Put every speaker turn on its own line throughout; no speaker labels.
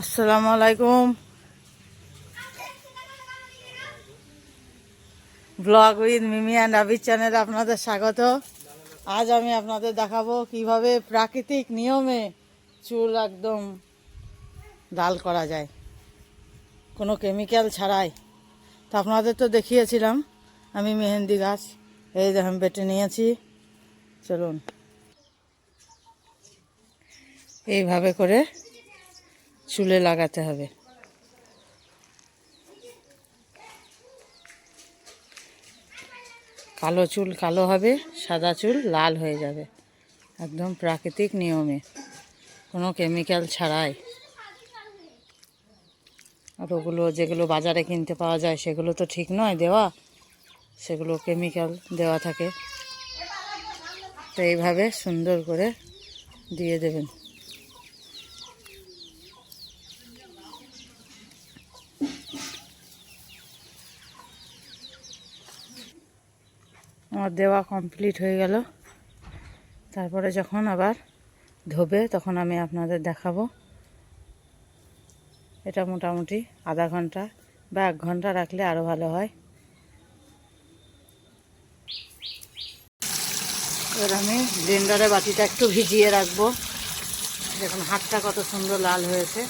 আসসালামু আলাইকুম। Vlog with Mimi and Abir চ্যানেলে আপনাদের স্বাগত। আজ আমি আপনাদের দেখাবো কীভাবে প্রাকৃতিক নিয়মে চুল একদম লাল করা যায়। কোনো কেমিক্যাল ছাড়াই। তো আপনাদের তো দেখিয়েছিলাম, আমি মেহেন্দি গাছ। এই দেখেন বেটে নিয়েছি। চলুন। এইভাবে করে চুলে লাগাতে হবে। কালো চুল কালো হবে, সাদা চুল লাল হয়ে যাবে। একদম প্রাকৃতিক নিয়মে। কোনো কেমিক্যাল ছাড়াই। আর ওগুলো যেগুলো বাজারে কিনতে পাওয়া যায়, সেগুলো তো ঠিক নয় দেওয়া। সেগুলো কেমিক্যাল দেওয়া থাকে। তো এইভাবে সুন্দর করে দিয়ে দেবেন। আমার দেওয়া কমপ্লিট হয়ে গেল। তারপরে যখন আবার ধোবে, তখন আমি আপনাদের দেখাবো। এটা মোটামুটি আধা ঘণ্টা বা এক ঘণ্টা রাখলে আরও ভালো হয়। এবার আমি ব্লেন্ডারে বাটিটা একটু ভিজিয়ে রাখব। দেখুন, হাতটা কত সুন্দর লাল হয়েছে।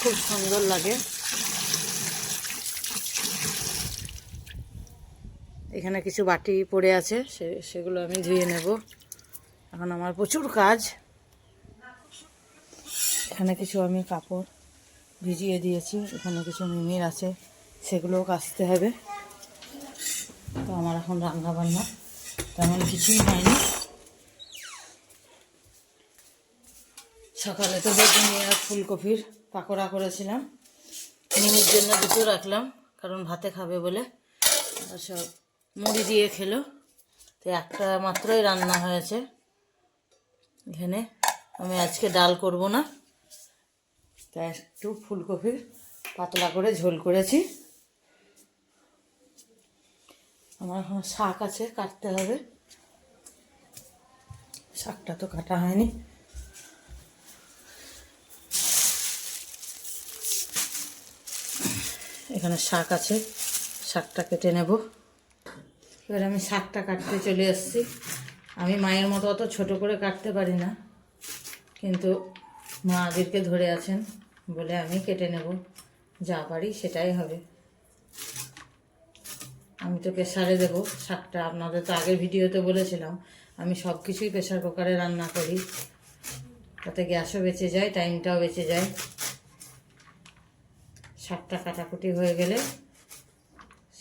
খুব সুন্দর লাগে। এখানে কিছু বাটি পড়ে আছে, সে, সেগুলো আমি ধুয়ে নেব। এখন আমার প্রচুর কাজ। এখানে কিছু আমি কাপড় ভিজিয়ে দিয়েছি, এখানে কিছু মিমির আছে, সেগুলোও কাচতে হবে। তো আমার এখন রান্না বান্না তেমন কিছুই হয়নি। সকালে তো বেগুনি আর ফুলকপির পাকোড়া করেছিলাম। মিমির জন্য দুটো রাখলাম, কারণ ভাতে খাবে বলে। আর সব মুড়ি দিয়ে খেলো। তো একটা মাত্রই রান্না হয়েছে। এখানে আমি আজকে ডাল করব না। তাই একটু ফুলকপির পাতলা করে ঝোল করেছি। আমার এখন শাক আছে, কাটতে হবে। শাকটা তো কাটা হয়নি। এখানে শাক আছে, শাকটা কেটে নেব। এবার আমি শাকটা কাটতে চলে এসেছি আমি মায়ের মতো অত ছোট করে কাটতে পারি না, কিন্তু মা আদিরকে ধরে আছেন বলে আমি কেটে নেব, যা পারি সেটাই হবে। আমি তো প্রেশারে দেবো, শাকটা আপনাদের তো আগের ভিডিওতে বলেছিলাম, আমি সব কিছুই প্রেশার কুকারে রান্না করি। তাতে গ্যাসও বেঁচে যায়, টাইমটাও বেঁচে যায়। শাকটা কাটাকুটি হয়ে গেলে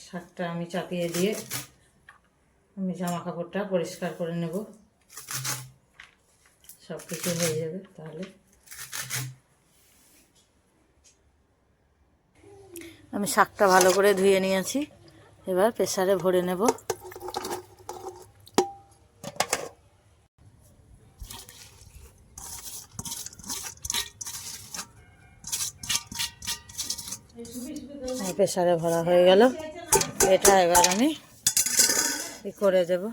শাকটা আমি চাপিয়ে দিয়ে আমি জামা কাপড়টা পরিষ্কার করে নেব। সব কিছু হয়ে যাবে তাহলে। আমি শাকটা ভালো করে ধুয়ে নিয়েছি। এবার প্রেসারে ভরে নেব। প্রেসারে ভরা হয়ে গেল। এটা এবার আমি ই করে দেব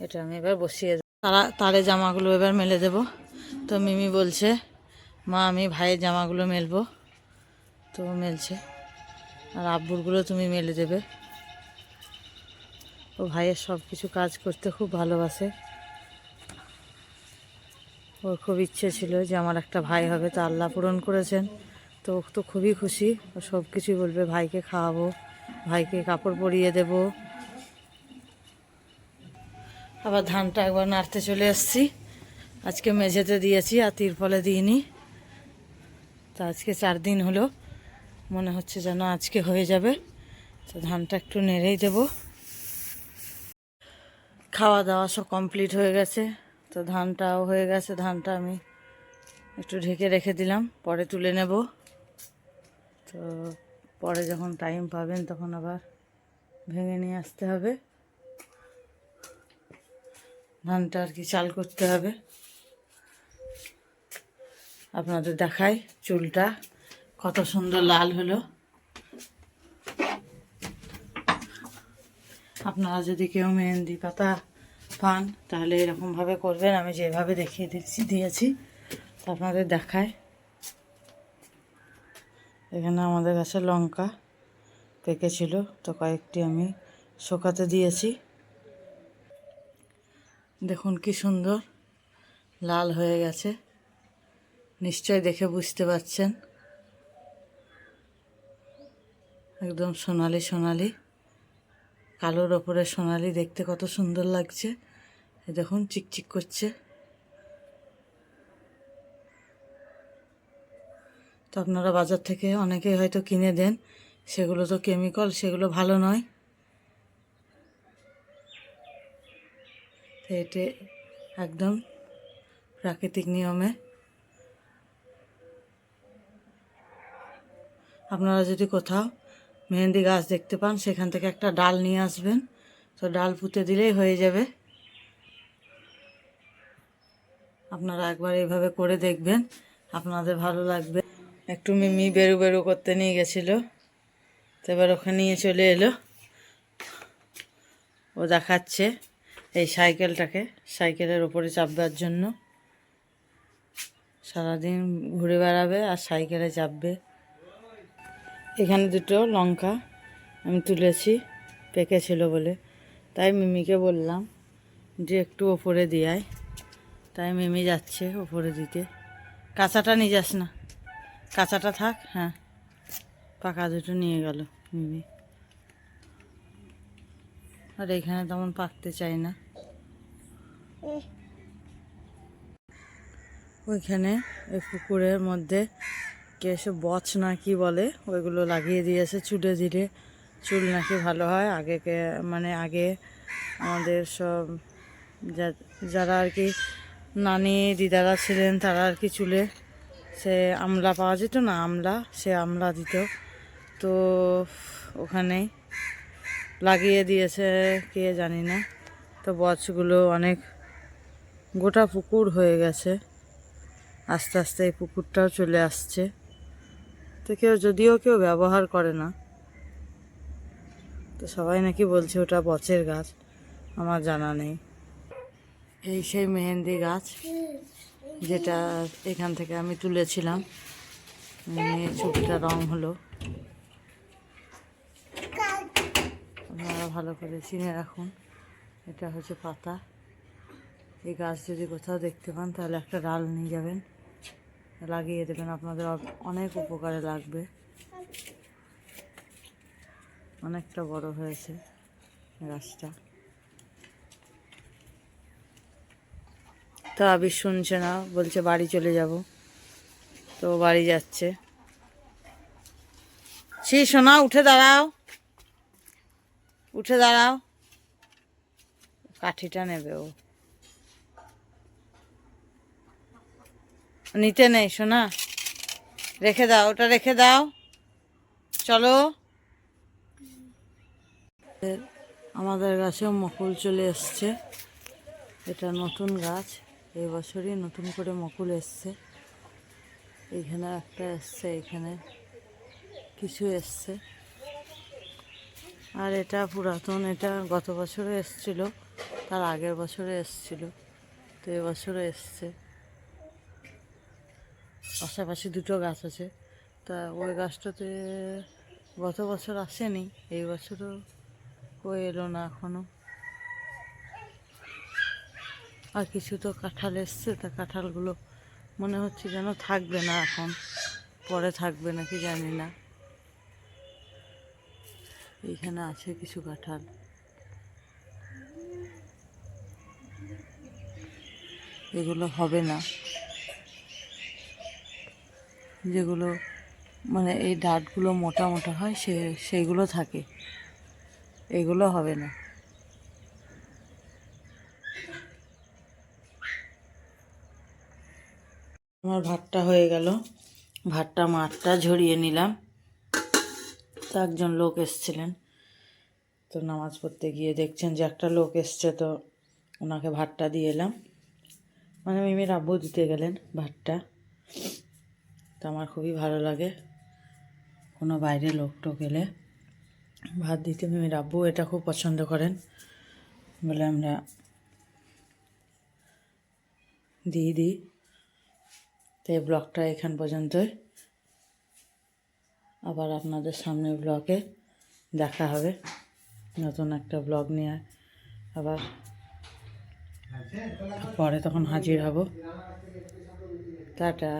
এটা আমি এবার বসিয়ে দেব। তারা, তারে জামাগুলো এবার মেলে দেব। তো মিমি বলছে, মা, আমি ভাইয়ের জামাগুলো মেলবো। তো মেলছে। আর আব্বুরগুলো তুমি মেলে দেবে। ও ভাইয়ের সব কিছু কাজ করতে খুব ভালোবাসে। ওর খুব ইচ্ছে ছিল যে আমার একটা ভাই হবে, তা আল্লাহ পূরণ করেছেন। তো ও তো খুবই খুশি। ও সব কিছুই বলবে, ভাইকে খাওয়াবো, ভাইকে কাপড় পরিয়ে দেব। আবার ধানটা একবার নাড়তে চলে এসেছি আজকে মেঝেতে দিয়েছি, আর তিরপলে দিইনি। তো আজকে চার দিন হলো, মনে হচ্ছে যেন আজকে হয়ে যাবে। তো ধানটা একটু নেড়েই দেব। খাওয়া দাওয়া সব কমপ্লিট হয়ে গেছে। তো ধানটাও হয়ে গেছে, ধানটা আমি একটু ঢেকে রেখে দিলাম, পরে তুলে নেব। তো পরে যখন টাইম পাবেন, তখন আবার ভেঙে নিয়ে আসতে হবে। ধানটা আর কি চাল করতে হবে। আপনাদের দেখাই চুলটা, কত সুন্দর লাল হলো। আপনারা যদি কেউ মেহেন্দি পাতা পান, তাহলে এরকমভাবে করবেন, আমি যেভাবে দেখিয়ে দিচ্ছি, দিয়েছি, তো আপনাদের দেখায় এখানে আমাদের কাছে লঙ্কা পেকেছিল, তো কয়েকটি আমি শোকাতে দিয়েছি। দেখুন কি সুন্দর। লাল হয়ে গেছে। নিশ্চয় দেখে বুঝতে পারছেন। একদম সোনালি সোনালি। কালোর ওপরে সোনালি দেখতে কত সুন্দর লাগছে। দেখুন, চিকচিক করছে। তো আপনারা বাজার থেকে অনেকে হয়তো কিনে দেন। সেগুলো তো কেমিক্যাল সেগুলো ভালো নয়। তো এটি একদম প্রাকৃতিক নিয়মে। আপনারা যদি কোথাও মেহেন্দি গাছ দেখতে পান, সেখান থেকে একটা ডাল নিয়ে আসবেন। তো ডাল পুঁতে দিলেই হয়ে যাবে। আপনারা একবার এইভাবে করে দেখবেন, আপনাদের ভালো লাগবে। একটু মিমি বেরু বেরু করতে নিয়ে গেছিল, তো এবার ওখানে নিয়ে চলে এলো। ও দেখাচ্ছে। এই সাইকেলটাকে, সাইকেলের ওপরে চাপবার জন্য। সারাদিন ঘুরে বেড়াবে আর সাইকেলে চাপবে। এখানে দুটো লঙ্কা আমি তুলেছি পেকেছিল বলে। তাই মিমিকে বললাম যে একটু ওপরে দিয়াই তাই মিমি যাচ্ছে ওপরে দিতে। কাঁচাটা নিয়ে যাস না। কাঁচাটা থাক হ্যাঁ। পাকা দুটো নিয়ে গেল মিমি। আর এখানে তেমন পাকতে চাই না। ওইখানে ওই পুকুরের মধ্যে কে এসে বচ না কি বলে, ওইগুলো লাগিয়ে দিয়েছে চুলে দিলে চুল নাকি ভালো হয়। আগেকে মানে আগে আমাদের সব যারা আর কি নানি, দিদারা ছিলেন, তারা আর কি চুলে সে আমলা পাওয়া যেত না, আমলা, সে আমলা দিত। তো ওখানেই লাগিয়ে দিয়েছে, কে জানি না। তো বচগুলো অনেক গোটা পুকুর হয়ে গেছে। আস্তে আস্তে এই পুকুরটাও চলে আসছে। তো কেউ, যদিও কেউ ব্যবহার করে না। তো সবাই নাকি বলছে ওটা বচের গাছ। আমার জানা নেই। এই সেই মেহেন্দি গাছ যেটা এখান থেকে আমি তুলেছিলাম। ছবিটা রং হলো। আপনারা ভালো করে চিনে রাখুন। এটা হচ্ছে পাতা। এই গাছ যদি কোথাও দেখতে পান, তাহলে একটা ডাল নিয়ে যাবেন। লাগিয়ে দেবেন, আপনাদের অনেক উপকারে লাগবে। অনেকটা বড় হয়েছে গাছটা। তো আবির শুনছে না, বলছে বাড়ি চলে যাব। তো বাড়ি যাচ্ছে। সে সোনা, উঠে দাঁড়াও। উঠে দাঁড়াও। কাঠিটা নেবে ও। নিতে নেই, সোনা। রেখে দাও, ওটা রেখে দাও। চলো। আমাদের গাছেও মকুল চলে এসছে। এটা নতুন গাছ। এই বছরই নতুন করে মকুল এসছে। এইখানে একটা এসছে এখানে কিছু এসছে। আর এটা পুরাতন, এটা গত বছরে এসছিল, তার আগের বছরে এসছিল, তো এবছরও এসছে। পাশাপাশি দুটো গাছ আছে। তা ওই গাছটাতে গত বছর আসেনি, এই বছরও ও এলো না এখনও। আর কিছু তো কাঁঠাল এসছে, তা কাঁঠালগুলো মনে হচ্ছে যেন থাকবে না এখন, পরে থাকবে নাকি জানি না। এইখানে আছে কিছু কাঁঠাল। এগুলো হবে না। যেগুলো মানে এই ডাঁটগুলো মোটা মোটা হয়, সে সেইগুলো থাকে। এগুলো হবে না। আমার ভাতটা হয়ে গেল। ভাতটা মাঠটা ঝরিয়ে নিলাম। তো একজন লোক এসছিলেন। তো নামাজ পড়তে গিয়ে দেখছেন যে একটা লোক এসছে, তো ওনাকে ভাতটা দিয়ে এলাম। মানে মিমির আব্বু দিতে গেলেন ভাতটা। আমার খুবই ভালো লাগে। কোনো বাইরে লোক টোক এলে ভাত দিতে মিমির আব্বু এটা খুব পছন্দ করেন। বলে আমরা দিয়ে দিই। তো এই ব্লগটা এখান পর্যন্তই। আবার আপনাদের সামনে ব্লগে দেখা হবে। নতুন একটা ব্লগ নিয়ে আবার পরে তখন হাজির হব। টাটা।